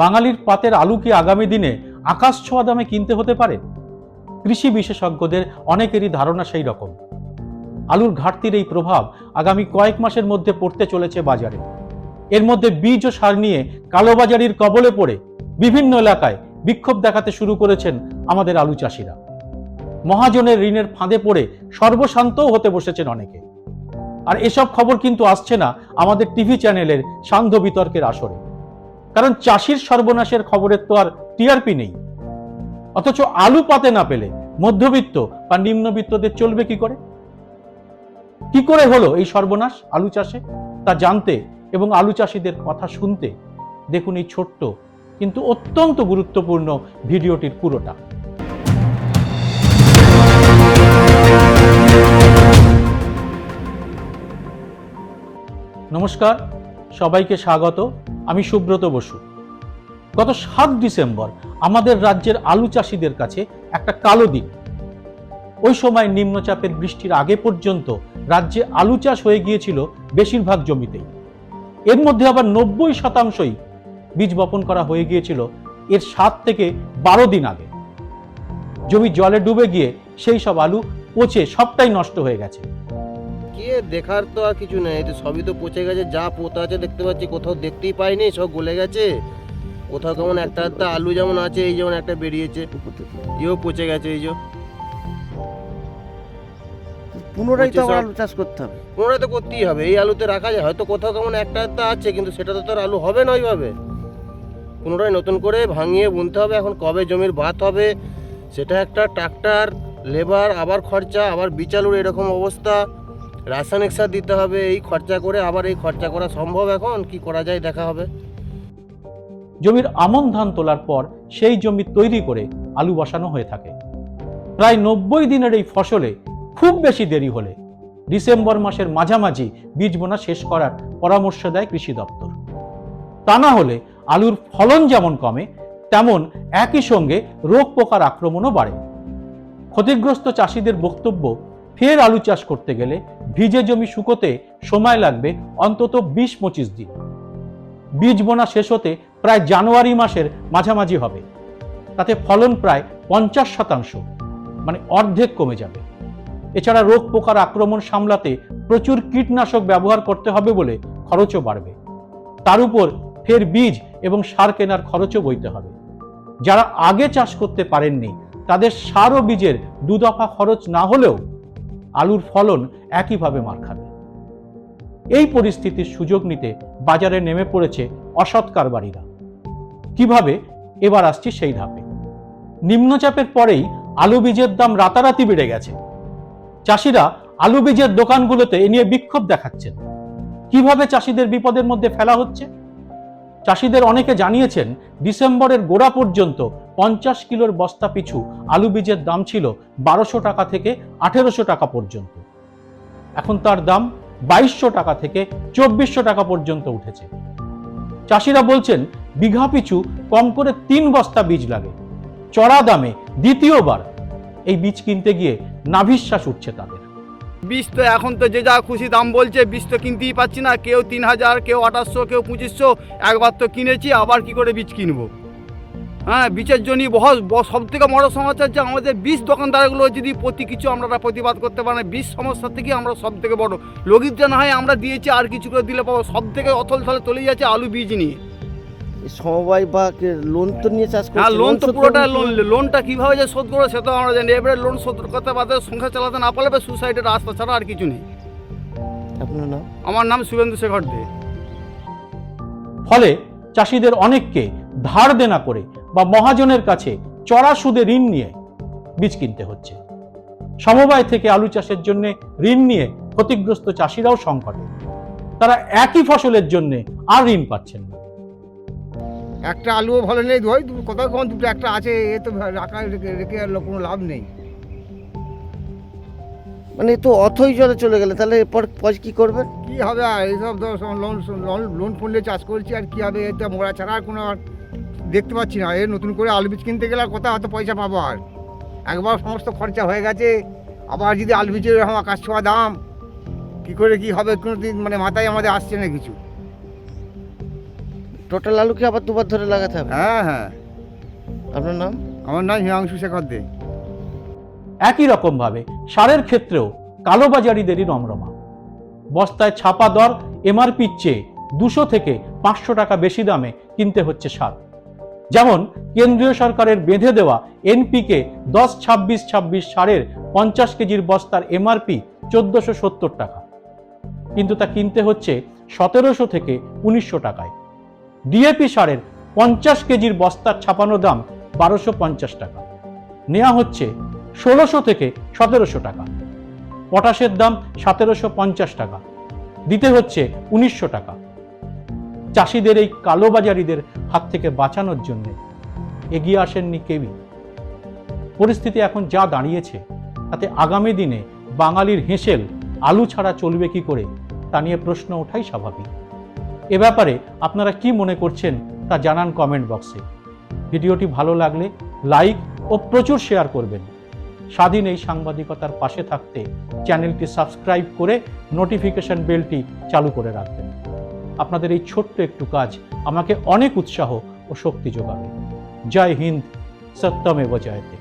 বাঙালির পাতের আলু কি আগামী দিনে আকাশ ছোঁয়া দামে কিনতে হতে পারে? কৃষি বিশেষজ্ঞদের অনেকেরই ধারণা সেই রকম। আলুর ঘাটতির এই প্রভাব আগামী কয়েক মাসের মধ্যে পড়তে চলেছে বাজারে। এর মধ্যে বীজ ও সার নিয়ে কালোবাজারির কবলে পড়ে বিভিন্ন এলাকায় বিক্ষোভ দেখাতে শুরু করেছেন আমাদের আলু চাষিরা। মহাজনের ঋণের ফাঁদে পড়ে সর্বশান্তও হতে বসেছেন অনেকে। আর এসব খবর কিন্তু আসছে না আমাদের টিভি চ্যানেলের সান্ধ্য বিতর্কের আসরে। কারণ চাষির সর্বনাশের খবরের তো আর টিআরপি নেই। অথচ আলু পাতে না পেলে মধ্যবিত্ত বা নিম্নবিত্তদের চলবে কি করে? কি করে হলো এই সর্বনাশ আলু চাষে? তা জানতে এবং আলু চাষিদের কথা শুনতে দেখুন এই ছোট্ট কিন্তু অত্যন্ত গুরুত্বপূর্ণ ভিডিওটির পুরোটা। নমস্কার, সবাইকে স্বাগত। আমি সুব্রত বসু। গত সাত ডিসেম্বর আমাদের রাজ্যের আলু চাষিদের কাছে একটা কালো দিন। ওই সময় নিম্নচাপের বৃষ্টির আগে পর্যন্ত রাজ্যে আলু চাষ হয়ে গিয়েছিল বেশিরভাগ জমিতেই। এর মধ্যে আবার নব্বই শতাংশই বীজ বপন করা হয়ে গিয়েছিল এর সাত থেকে বারো দিন আগে। জমি জলে ডুবে গিয়ে সেই সব আলু পচে সবটাই নষ্ট হয়ে গেছে। কে দেখার তো আর কিছু নেই তো সবই তো পচে গেছে যা পোতা আছে দেখতে পাচ্ছি কোথাও দেখতেই পাইনি সব গলে গেছে। কোথাও কেমন একটা একটা আলু যেমন আছে এই যেমন একটা বেরিয়েছে ইও পচে গেছে এই যে। পুনরায় তো আলু চাষ করতে হবে। পুনরায় তো করতেই হবে এই আলুতে রাখা যায় হয়তো কোথাও কেমন একটা একটা আছে কিন্তু সেটা তো তার আলু হবে না ওইভাবে। পুনরায় নতুন করে ভাঙিয়ে বুনতে হবে এখন কবে জমির বাত হবে সেটা একটা ট্রাক্টর লেবার আবার খরচা আবার বিচালুর এরকম অবস্থা। রাসায়নিক সার দিতে হবে, এই খরচা করে আবার এই খরচা করা সম্ভব এখন? কি করা যায়? দেখা হবে। জমির আমন ধান তোলার পর সেই জমি তৈরি করে আলু বসানো হয়ে থাকে। প্রায় নব্বই দিনের এই ফসলে খুব বেশি দেরি হলে ডিসেম্বর মাসের মাঝামাঝি বীজ বোনা শেষ করার পরামর্শ দেয় কৃষি দপ্তর। তা না হলে আলুর ফলন যেমন কমে, তেমন একই সঙ্গে রোগ পোকার আক্রমণও বাড়ে। ক্ষতিগ্রস্ত চাষিদের বক্তব্য ফের আলু চাষ করতে গেলে ভিজে জমি শুকোতে সময় লাগবে অন্তত বিশ পঁচিশ দিন। বীজ বোনা শেষ হতে প্রায় জানুয়ারি মাসের মাঝামাঝি হবে। তাতে ফলন প্রায় পঞ্চাশ শতাংশ মানে অর্ধেক কমে যাবে। এছাড়া রোগ পোকার আক্রমণ সামলাতে প্রচুর কীটনাশক ব্যবহার করতে হবে বলে খরচও বাড়বে। তার উপর ফের বীজ এবং সার কেনার খরচও বইতে হবে। যারা আগে চাষ করতে পারেননি, তাদের সার ও বীজের দুদফা খরচ না হলেও আলুর ফলন একইভাবে মার খাবে। এই পরিস্থিতির সুযোগ নিতে বাজারে নেমে পড়েছে অসৎ কীভাবে? এবার আসছি সেই ধাপে। নিম্নচাপের পরেই আলু বীজের দাম রাতারাতি বেড়ে গেছে। চাষিরা আলু বীজের দোকানগুলোতে এ নিয়ে বিক্ষোভ দেখাচ্ছেন। কীভাবে চাষিদের বিপদের মধ্যে ফেলা হচ্ছে? চাষিদের অনেকে জানিয়েছেন, ডিসেম্বরের গোড়া পর্যন্ত পঞ্চাশ কিলোর বস্তা পিছু আলু বীজের দাম ছিল বারোশো টাকা থেকে আঠেরোশো টাকা পর্যন্ত। এখন তার দাম বাইশশো টাকা থেকে চব্বিশশো টাকা পর্যন্ত উঠেছে। চাষিরা বলছেন, বিঘা পিছু কম করে তিন বস্তা বীজ লাগে। চড়া দামে দ্বিতীয়বার এই বীজ কিনতে গিয়ে নাভিশ্বাস উঠছে তাদের। বীজ তো এখন তো যে যা খুশি দাম বলছে, বীজ তো কিনতেই পাচ্ছি না। কেউ তিন হাজার, কেউ আঠাশশো কেউ পঁচিশশো, একবার তো কিনেছি, আবার কি করে বীজ কিনবো? হ্যাঁ বীজের জন্য বহু সব থেকে বড় সমস্যা হচ্ছে আমাদের বিষ দোকানদারগুলো যদি প্রতি কিছু আমরা প্রতিবাদ করতে পারি না বীজ সমস্যা থেকে আমরা সব থেকে বড়। লগিতে না হয় আমরা দিয়েছি আর কিছু করে দিলে পাবো। সব থেকে অথল থলে চলে যাচ্ছে আলু বীজ নিয়ে। সমবায় বা লোন তো নিয়ে চাষ করছে হ্যাঁ লোন তো পুরোটা লোন লোনটা কীভাবে যে শোধ করবে সে তো আমরা জানি এবারে লোন শোধ করতে পারতে সংসার চালাতে না পারলে সুসাইডের রাস্তা ছাড়া আর কিছু নেই। আপনার নাম? আমার নাম শুভেন্দু শেখর দে। ফলে চাষিদের অনেককে ধার দেনা করে বা মহাজনের কাছে চড়া সুদে ঋণ নিয়ে বীজ কিনতে হচ্ছে। সমবায় থেকে আলু চাষের জন্য ঋণ নিয়ে ক্ষতিগ্রস্ত চাষিরাও সংকটে। তারা একই ফসলের জন্য আর ঋণ পাচ্ছেন না। একটা আলুও ভালো নেই ধোয় কোথাও কখন দুটো একটা আছে এ তো রাখা রেখে আর কোনো লাভ নেই। মানে তো অথই জলে চলে গেলে তাহলে এরপর পর কি করবে কি হবে আর এইসব লোন লোন লোন ফুললে চাষ করছি আর কি হবে? এটা মোড়া ছাড়া আর কোনো আর দেখতে পাচ্ছি না। এ নতুন করে আলু বীজ কিনতে গেলে আর কোথাও হয়তো পয়সা পাবো আর? একবার সমস্ত খরচা হয়ে গেছে আবার যদি আলু বীজের এরকম আকাশ ছোঁয়া দাম কী করে কি হবে কোনো দিন মানে মাথায় আমাদের আসছে না কিছু। টোটাল আলু কি আবার দুবার ধরে লাগাতে হবে? হ্যাঁ হ্যাঁ। আপনার নাম? আমার নাম হিমাংশু শেখর দে। একই রকমভাবে সারের ক্ষেত্রেও কালোবাজারিদেরই রমরমা বস্তায় ছাপা দর এমআরপির চেয়ে দুশো থেকে পাঁচশো টাকা বেশি দামে কিনতে হচ্ছে সার। যেমন কেন্দ্রীয় সরকারের বেঁধে দেওয়া এনপিকে দশ ছাব্বিশ ছাব্বিশ সারের পঞ্চাশ কেজির বস্তার এমআরপি চোদ্দশো সত্তর টাকা। কিন্তু তা কিনতে হচ্ছে সতেরোশো থেকে উনিশশো টাকায়। ডিএপি সারের পঞ্চাশ কেজির বস্তার ছাপানো দাম বারোশো পঞ্চাশ টাকা। নেওয়া হচ্ছে ষোলোশো থেকে সতেরোশো টাকা। পটাশের দাম সতেরোশো পঞ্চাশ টাকা। দিতে হচ্ছে উনিশশো টাকা। চাষিদের এই কালোবাজারিদের হাত থেকে বাঁচানোর জন্য। এগিয়ে আসেননি কেউই পরিস্থিতি এখন যা দাঁড়িয়েছে, তাতে আগামী দিনে বাঙালির হেঁসেল আলু ছাড়া চলবে কি করে, তা নিয়ে প্রশ্ন ওঠাই স্বাভাবিক। এ ব্যাপারে আপনারা কি মনে করছেন, তা জানান কমেন্ট বক্সে। ভিডিওটি ভালো লাগলে লাইক ও প্রচুর শেয়ার করবেন। স্বাধীন এই সাংবাদিকতার পাশে থাকতে চ্যানেলটি সাবস্ক্রাইব করে নোটিফিকেশন বেলটি চালু করে রাখবেন। আপনাদের এই ছোট্ট একটু কাজ আমাকে অনেক উৎসাহ ও শক্তি যোগাবে। জয় হিন্দ সত্যমে জয়তে।